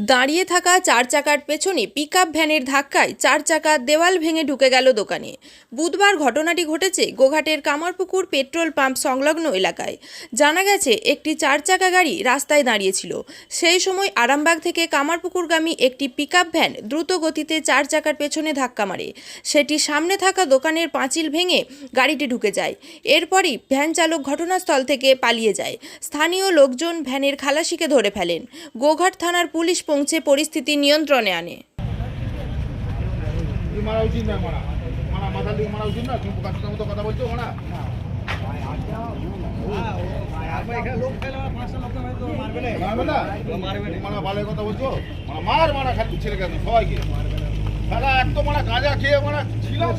দাঁড়িয়ে থাকা চার চাকার পেছনে পিকআপ ভ্যানের ধাক্কায় চার চাকার দেওয়াল ভেঙে ঢুকে গেল দোকানে। বুধবার ঘটনাটি ঘটেছে গোঘাটের কামারপুকুর পেট্রোল পাম্প সংলগ্ন এলাকায়। জানা গেছে, একটি চার চাকা গাড়ি রাস্তায় দাঁড়িয়েছিল। সেই সময় আরামবাগ থেকে কামারপুকুরগামী একটি পিকআপ ভ্যান দ্রুত গতিতে চার চাকার পেছনে ধাক্কা মারে। সেটি সামনে থাকা দোকানের পাঁচিল ভেঙে গাড়িটি ঢুকে যায়। এরপরই ভ্যান চালক ঘটনাস্থল থেকে পালিয়ে যায়। স্থানীয় লোকজন ভ্যানের খালাসিকে ধরে ফেলেন। গোঘাট থানার পুলিশ পৌঁছে পরিস্থিতি নিয়ন্ত্রণে আনে মারা উচিত না মারা দিকে মারা মারবে না মারা ভালো কথা বলছো মারা মার মারা খালি ছেলেকে সবাইকে দাদা এত মারা গাঁজা খেয়ে মারা ছিলাম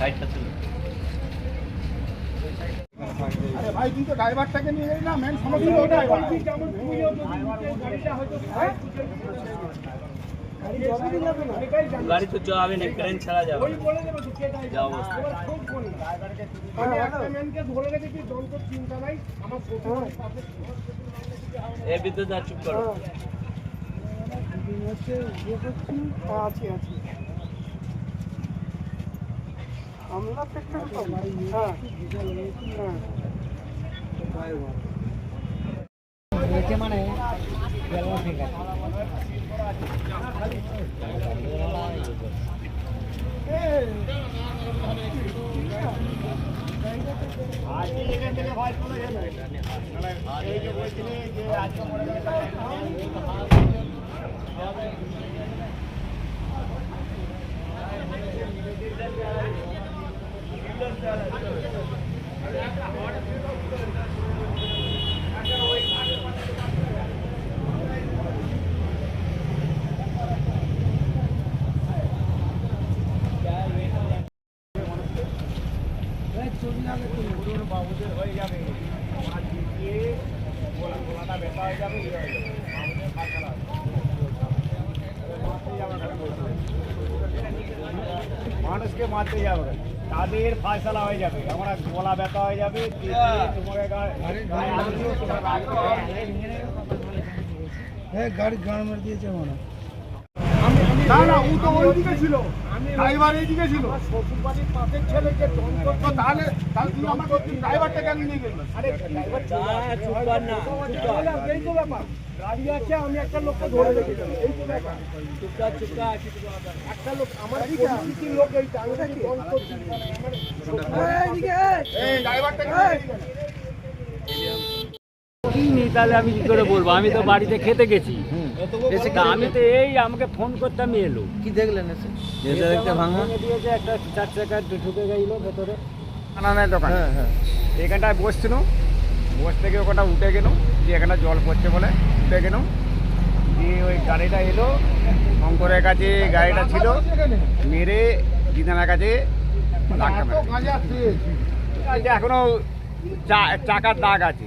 সাইডটা ছিল ভাই তুই তো ড্রাইভারটাকে নিয়ে যাই না মেন সমস্যা তো ড্রাইভার গাড়ি তো যাবে না। ট্রেন ছাড়া যাবে। যা অবস্থা। এ বিদ্যুৎ দা চুপ করো। আছি আছি। আমরা পেট্রোল পাম্প হ্যাঁ হ্যাঁ মানুষকে মারতে যাবে তাদের ফায়সালা হয়ে যাবে। আমরা গলা ব্যথা হয়ে যাবে তোমাকে গাড়ি গান মার দিয়েছে মনে না না ও তো ওইদিকে ছিল। ড্রাইভার এইদিকে ছিল। শ্বশুরবাড়ির পাশের ছেলেকে তো তাহলে তাহলে তুই আমাকে ড্রাইভারটা কেন নিয়ে গেল। আরে ড্রাইভার চুপ কর। না এই তো ব্যাপার। গাড়ি আছে আমি একটা লোককে ধরে রেখেছি এই তো ব্যাপার। চুপ কর চুপ একটা লোক আমার পরিচিতির লোক এই টাঙ্গা কি এই ড্রাইভারটা নি তাহলে আমি কি করে বলব? আমি তো বাড়িতে খেতে গেছি। এসে আমি তো এই আমাকে ফোন করতে আমি এলো। কি দেখলেন এসে? দেখতে ভাঙা? দিয়েছে একটা চার চাকা ঢুকে গেল ভেতরে। আনানের দোকান। এখানটায় বসছিল। বস থেকে ওখানটা উঠে গেল দিয়ে এখানে জল পড়ছে বলে উঠে গেল দিয়ে ওই গাড়িটা এলো শঙ্করের কাছে গাড়িটা ছিল। মেরে দিদানার কাছে আচ্ছা, এখনও চা- চাকার দাগ আছে।